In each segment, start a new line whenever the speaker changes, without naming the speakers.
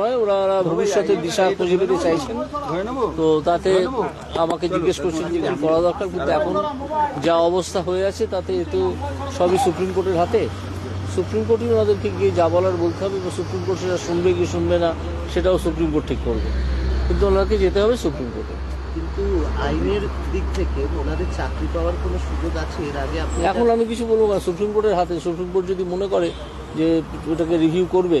ওরা ভবিষ্যতে দিশা খুঁজে পেতে চাইছেন? তো তাতে আমাকে জিজ্ঞেস করছেন যে করা দরকার? কিন্তু এখন যা অবস্থা হয়ে আছে তাতে তো সবই সুপ্রিম কোর্টের হাতে। সুপ্রিম কোর্টই ওনাদেরকে গিয়ে যা বলার বলতে হবে বা সুপ্রিম কোর্ট সেটা শুনবে কি শুনবে না সেটাও সুপ্রিম কোর্ট ঠিক করবে। কিন্তু ওনাকে যেতে হবে সুপ্রিম কোর্টে।
কিন্তু আইনের দিক থেকে ওনাদের চাকরি পাওয়ার কোনো সুযোগ আছে? এর আগে
এখন আমি কিছু বলব না। সুপ্রিম কোর্টের হাতে সুপ্রিম কোর্ট যদি মনে করে যে ওটাকে রিভিউ করবে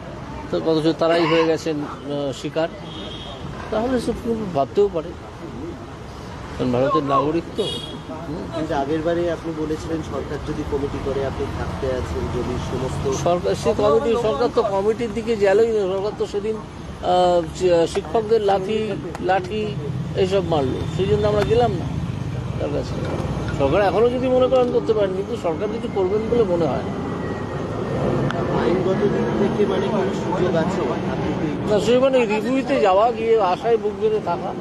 তো অথচ তারাই হয়ে গেছেন শিকার তাহলে সুপ্রিম কোর্ট ভাবতেও পারে। কারণ ভারতের নাগরিক তো।
কিন্তু আগের বারে আপনি বলেছিলেন সরকার যদি কমিটি করে আপনি থাকতে আছেন যদি সমস্ত
সরকার সে কমিটি সরকার তো কমিটির দিকে গেলই না। সরকার তো সেদিন শিক্ষকদের লাঠি লাঠি এইসব মারলো। সেই জন্য আমরা গেলাম না তার কাছে। সরকার এখনও যদি মনে করেন করতে পারেন কিন্তু সরকার কিছু করবেন বলে মনে হয় না।
আইনগত দিক থেকে মানে কোনো সুযোগ আছে?
না সেই মানে রিভিউতে যাওয়া গিয়ে আশায় বুক বেঁধে থাকা।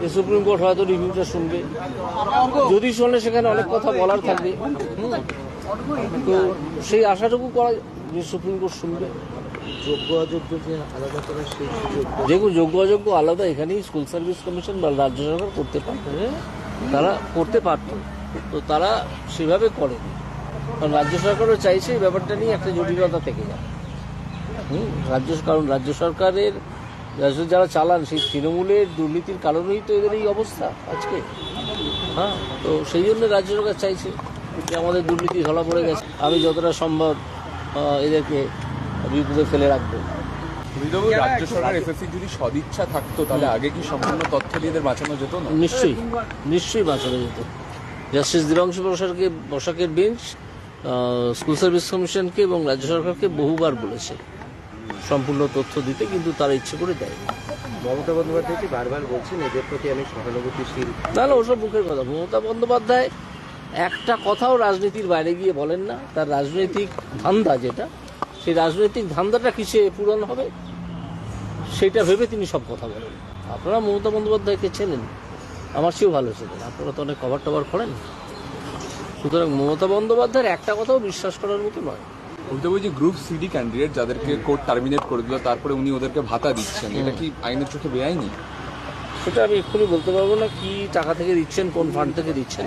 যে সুপ্রিম কোর্ট হয়তো রিভিউটা শুনবে। যদি শোনে সেখানে অনেক কথা বলার থাকবে। তো সেই আশাটুকু করা যে সুপ্রিম কোর্ট শুনবে।
যোগ্য অযোগ্য যে আলাদা সেই
যেগুলো যোগ্য অযোগ্য আলাদা এখানেই স্কুল সার্ভিস কমিশন বা রাজ্য সরকার করতে পারত। তারা করতে পারত। তো তারা সেভাবে করেনি। রাজ্য সরকারও চাইছে এই ব্যাপারটা নিয়ে একটা জটিলতা থেকে যায় হুম রাজ্য কারণ রাজ্য সরকারের রাজ্য যারা চালান সেই তৃণমূলের দুর্নীতির কারণেই তো এদের এই অবস্থা আজকে। হ্যাঁ তো সেই জন্য রাজ্য সরকার চাইছে যে আমাদের দুর্নীতি ধরা পড়ে গেছে। আমি যতটা সম্ভব এদেরকে বিপদে ফেলে রাখব।
রাজ্য সরকার এসএসসি যদি সদিচ্ছা থাকতো তাহলে আগে কি সম্পূর্ণ তথ্য দিয়ে এদের বাঁচানো যেত না?
নিশ্চয়ই নিশ্চয়ই বাঁচানো যেত। জাস্টিস দিবাংশু বসাকে বসাকের বেঞ্চ স্কুল সার্ভিস কমিশনকে এবং রাজ্য সরকারকে বহুবার বলেছে। সম্পূর্ণ তথ্য দিতে কিন্তু তারা ইচ্ছে করে দেয়
মমতা বন্দ্যোপাধ্যায়টি বারবার বলছেন এদের প্রতি আমি সহানুভূতিশীল?
নাহলে ওসব মুখের কথা। মমতা বন্দ্যোপাধ্যায় একটা কথাও রাজনীতির বাইরে গিয়ে বলেন না। তার রাজনৈতিক ধান্দা যেটা সেই রাজনৈতিক ধান্দাটা কিসে পূরণ হবে সেটা ভেবে তিনি সব কথা বলেন। আপনারা মমতা বন্দ্যোপাধ্যায়কে চেনেন? আমার চেয়েও ভালো চেনেন আপনারা তো অনেক কভার টভার করেন। সুতরাং মমতা বন্দ্যোপাধ্যায়ের একটা কথাও বিশ্বাস করার মতো নয়।
হরিবাবু যে গ্রুপ সিডি ক্যান্ডিডেট যাদেরকে কোর্ট টার্মিনেট করে দিল তারপরে উনি ওদেরকে ভাতা দিচ্ছেন। এটা কি আইনের চোখে বেআইনি?
সেটা আমি এক্ষুনি বলতে পারব না কি টাকা থেকে দিচ্ছেন কোন ফান্ড থেকে দিচ্ছেন।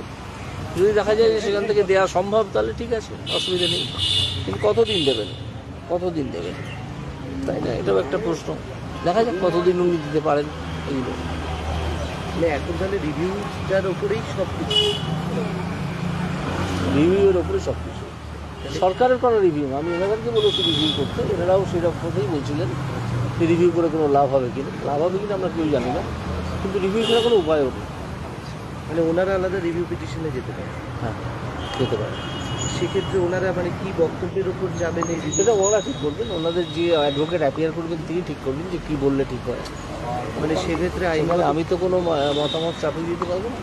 যদি দেখা যায় যে সেখান থেকে দেওয়া সম্ভব তাহলে ঠিক আছে অসুবিধা নেই। কিন্তু কতদিন দেবেন? কতদিন দেবেন? তাই না? এটাও একটা প্রশ্ন। দেখা যাক কতদিন উনি দিতে পারেন এগুলো
মানে এখন তাহলে রিভিউটার ওপরেই সব কিছু
ওপরে সব কিছু। সরকারের করা রিভিউ আমি এনাদেরকে বলেছি রিভিউ করতে এনারাও সেরকম কথাই বলছিলেন যে রিভিউ করে কোনো লাভ হবে কিনা। লাভ হবে কিনা আমরা কেউ জানি না কিন্তু রিভিউ ছাড়া কোনো উপায়ও নেই।
মানে ওনারা আলাদা রিভিউ পিটিশনে যেতে পারে।
হ্যাঁ যেতে পারে।
সেক্ষেত্রে ওনারা মানে কি বক্তব্যের উপর যাবেন এই?
সেটা ওরা ঠিক করবেন ওনাদের যে অ্যাডভোকেট অ্যাপিয়ার করবেন তিনি ঠিক করবেন যে কি বললে ঠিক হয়।
মানে সেক্ষেত্রে আইন
আমি তো কোনো মতামত চাপিয়ে দিতে পারব না।